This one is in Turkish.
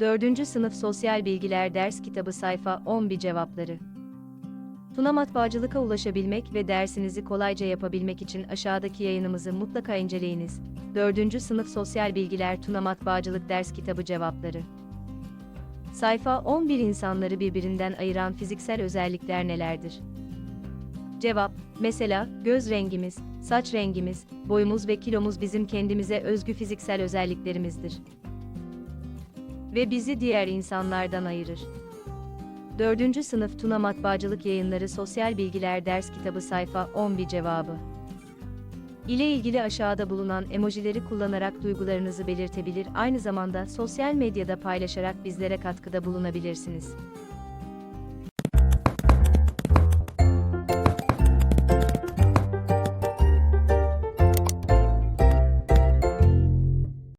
4. Sınıf Sosyal Bilgiler Ders Kitabı Sayfa 11 Cevapları Tuna Matbaacılık'a ulaşabilmek ve dersinizi kolayca yapabilmek için aşağıdaki yayınımızı mutlaka inceleyiniz. 4. Sınıf Sosyal Bilgiler Tuna Matbaacılık Ders Kitabı Cevapları Sayfa 11 insanları birbirinden ayıran fiziksel özellikler nelerdir? Cevap, mesela, göz rengimiz, saç rengimiz, boyumuz ve kilomuz bizim kendimize özgü fiziksel özelliklerimizdir. Ve bizi diğer insanlardan ayırır. 4. Sınıf Tuna Matbaacılık Yayınları Sosyal Bilgiler Ders Kitabı Sayfa 11 Cevabı ile ilgili aşağıda bulunan emojileri kullanarak duygularınızı belirtebilir, aynı zamanda sosyal medyada paylaşarak bizlere katkıda bulunabilirsiniz.